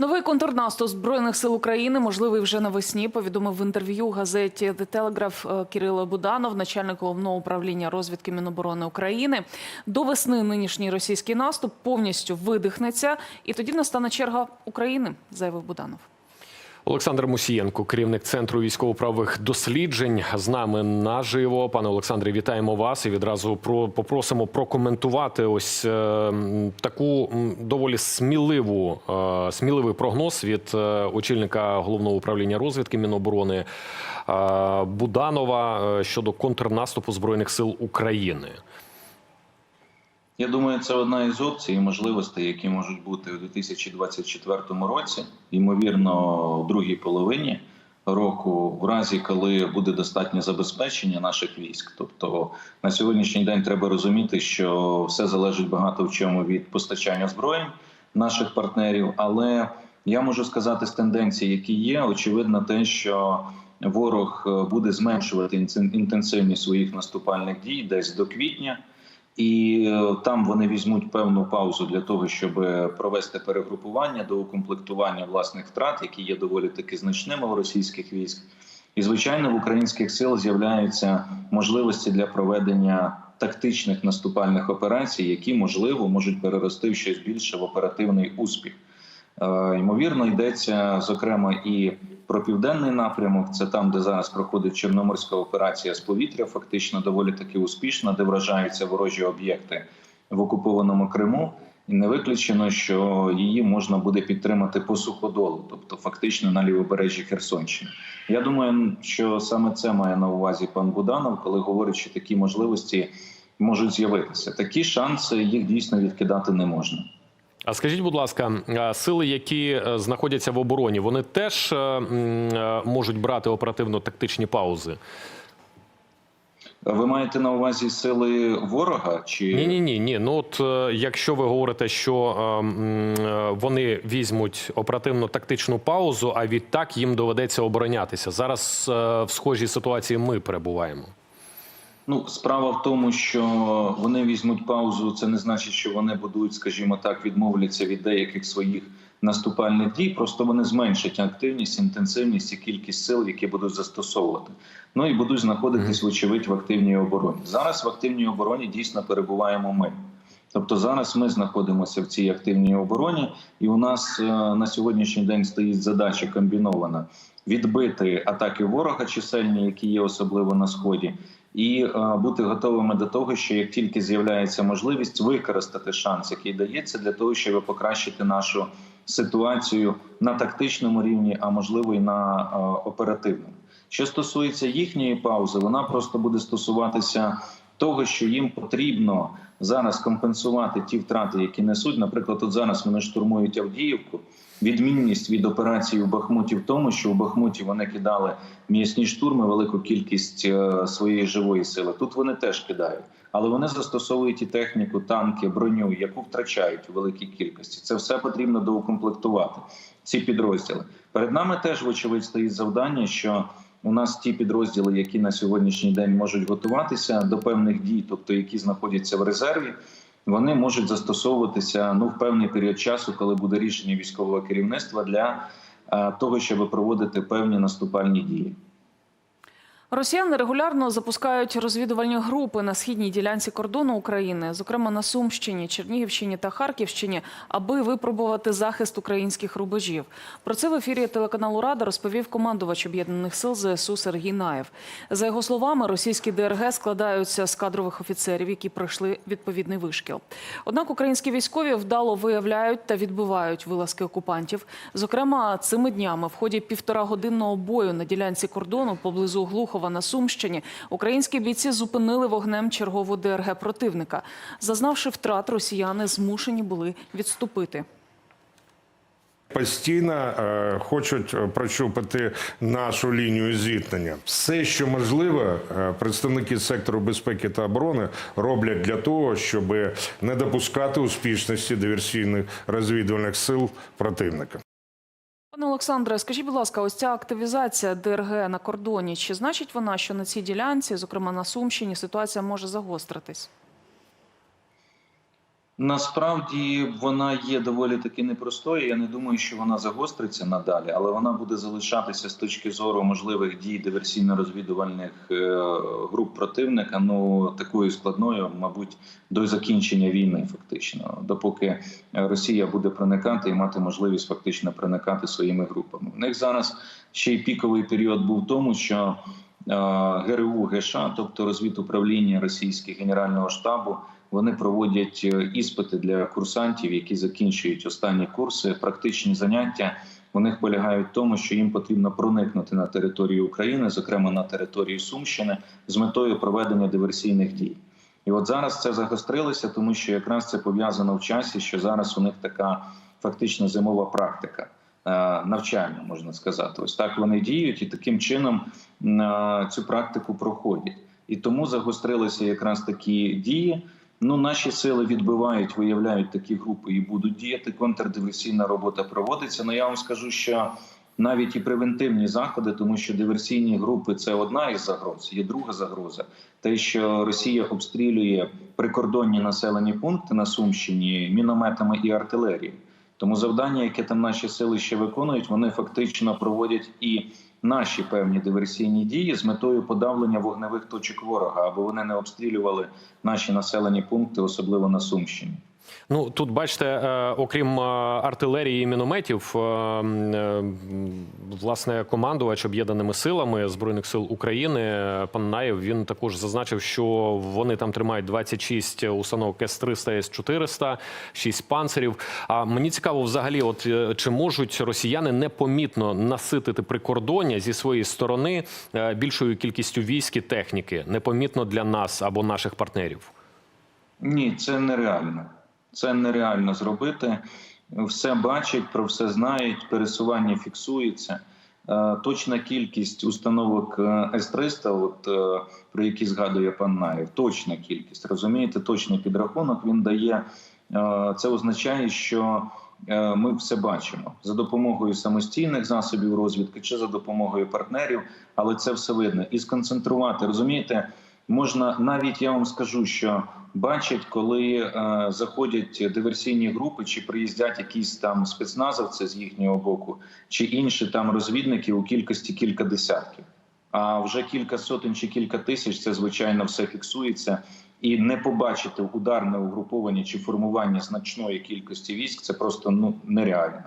Новий контрнаступ збройних сил України можливий вже навесні. Повідомив в інтерв'ю газеті The Telegraph е, Кирило Буданов, начальник головного управління розвідки Міноборони України. До весни нинішній російський наступ повністю видихнеться, і тоді настане черга України, заявив Буданов. Олександр Мусієнко, керівник центру військово-правових досліджень, з нами наживо. Пане Олександре, вітаємо вас і відразу про попросимо прокоментувати ось е, таку доволі сміливу е, сміливий прогноз від е, очільника головного управління розвідки Міноборони е, Буданова е, щодо контрнаступу збройних сил України. Я думаю, це одна із опцій і можливостей, які можуть бути у 2024 році, ймовірно, у другій половині року, в разі, коли буде достатнє забезпечення наших військ. Тобто на сьогоднішній день треба розуміти, що все залежить багато в чому від постачання зброї наших партнерів. Але я можу сказати з тенденцій, які є, очевидно, те, що ворог е, буде зменшувати інтен- інтенсивність своїх наступальних дій десь до квітня. І е, там вони візьмуть певну паузу для того, щоб провести перегрупування до укомплектування власних втрат, які є доволі таки значними у російських військ. І звичайно, в українських сил з'являються можливості для проведення тактичних наступальних операцій, які можливо можуть перерости в щось більше в оперативний успіх. Е, Ймовірно, йдеться зокрема і про південний напрямок. Це там, де зараз проходить Чорноморська операція з повітря, фактично доволі таки успішна, де вражаються ворожі об'єкти в окупованому Криму. І не виключено, що її можна буде підтримати по суходолу, тобто фактично на лівобережжі Херсонщини. Я думаю, що саме це має на увазі пан Буданов, коли говорить, що такі можливості можуть з'явитися. Такі шанси їх дійсно відкидати не можна. А скажіть, будь ласка, сили, які е, знаходяться в обороні, вони теж е, е, можуть брати оперативно-тактичні паузи? Ви маєте на увазі сили ворога? Чи Ні, ні, ні, ні. Ну от якщо ви говорите, що е, вони візьмуть оперативно-тактичну паузу, а відтак їм доведеться оборонятися. Зараз е, в схожій ситуації ми перебуваємо. Ну, справа в тому, що вони візьмуть паузу. Це не значить, що вони будуть, скажімо так, відмовляться від деяких своїх наступальних дій. Просто вони зменшать активність, інтенсивність і кількість сил, які будуть застосовувати. Ну і будуть знаходитись, вочевидь, в активній обороні. Зараз в активній обороні дійсно перебуваємо ми. Тобто зараз ми знаходимося в цій активній обороні, і у нас е, на сьогоднішній день стоїть задача комбінована відбити атаки ворога чисельні, які є особливо на сході, і е, бути готовими до того, що як тільки з'являється можливість використати шанс, який дається, для того, щоб покращити нашу ситуацію на тактичному рівні, а можливо і на е, оперативному. Що стосується їхньої паузи, вона просто буде стосуватися того, що їм потрібно зараз компенсувати ті втрати, які несуть. Наприклад, от зараз вони штурмують Авдіївку. Відмінність від операції в Бахмуті в тому, що в Бахмуті вони кидали м'ясні штурми, велику кількість е, своєї живої сили. Тут вони теж кидають, але вони застосовують і техніку, танки, броню, яку втрачають у великій кількості. Це все потрібно доукомплектувати. Ці підрозділи перед нами теж вочевидь стоїть завдання, що у нас ті підрозділи, які на сьогоднішній день можуть готуватися до певних дій, тобто які знаходяться в резерві, вони можуть застосовуватися ну в певний період часу, коли буде рішення військового керівництва для е, того, щоб проводити певні наступальні дії. Росіяни регулярно запускають розвідувальні групи на східній ділянці кордону України, зокрема на Сумщині, Чернігівщині та Харківщині, аби випробувати захист українських рубежів. Про це в ефірі телеканалу Рада розповів командувач об'єднаних сил ЗСУ Сергій Наєв. За його словами, російські ДРГ складаються з кадрових офіцерів, які пройшли відповідний вишкіл. Однак українські військові вдало виявляють та відбивають вилазки окупантів. Зокрема, цими днями в ході півторагодинного бою на ділянці кордону поблизу Глухова на Сумщині українські бійці зупинили вогнем чергову ДРГ противника. Зазнавши втрат, росіяни змушені були відступити. Постійно е, хочуть е, прощупати нашу лінію зіткнення. Все, що можливо, е, представники сектору безпеки та оборони роблять для того, щоб не допускати успішності диверсійних розвідувальних сил противника. Пане Олександре, скажіть, будь ласка, ось ця активізація ДРГ на кордоні, чи значить вона, що на цій ділянці, зокрема на Сумщині, ситуація може загостритись? Насправді вона є доволі таки непростою. Я не думаю, що вона загостриться надалі, але вона буде залишатися з точки зору можливих дій диверсійно-розвідувальних е, груп противника. Ну такою складною, мабуть, до закінчення війни, фактично, допоки Росія буде проникати і мати можливість фактично проникати своїми групами. В них зараз ще й піковий період був в тому, що е, ГРУ ГШ, тобто розвідуправління російського генерального штабу. Вони проводять е, іспити для курсантів, які закінчують останні курси. Практичні заняття у них полягають в тому, що їм потрібно проникнути на територію України, зокрема на територію Сумщини, з метою проведення диверсійних дій. І от зараз це загострилося, тому що якраз це пов'язано в часі, що зараз у них така фактично зимова практика. е, Навчання можна сказати, ось так вони діють, і таким чином е, цю практику проходять. І тому загострилися якраз такі дії. Ну, наші сили відбивають, виявляють такі групи і будуть діяти. Контрдиверсійна робота проводиться. Ну я вам скажу, що навіть і превентивні заходи, тому що диверсійні групи це одна із загроз. Є друга загроза. Те, що Росія обстрілює прикордонні населені пункти на Сумщині мінометами і артилерією. Тому завдання, яке там наші сили ще виконують, вони фактично проводять і наші певні диверсійні дії з метою подавлення вогневих точок ворога, аби вони не обстрілювали наші населені пункти, особливо на Сумщині. Ну тут бачите, е, окрім е, артилерії і мінометів, е, власне, командувач об'єднаними силами збройних сил України пан Наєв він також зазначив, що вони там тримають 26 установок С-300, С-400, 6 панцирів. А мені цікаво, взагалі, от чи можуть росіяни непомітно наситити прикордоння зі своєї сторони більшою кількістю військ і техніки, непомітно для нас або наших партнерів? Ні, це нереально. Це нереально зробити. Все бачать, про все знають, пересування фіксується. Е, Точна кількість установок е, С-300, от, е, про які згадує пан Наєв, точна кількість. Розумієте, точний підрахунок він дає. Це означає, що ми все бачимо за допомогою самостійних засобів розвідки чи за допомогою партнерів, але це все видно. І сконцентрувати, розумієте, можна навіть я вам скажу, що бачать, коли е, заходять диверсійні групи, чи приїздять якісь там спецназовці з їхнього боку, чи інші там розвідники у кількості кілька десятків. А вже кілька сотень чи кілька тисяч це звичайно все фіксується. І не побачити ударне угруповання чи формування значної кількості військ це просто ну нереально.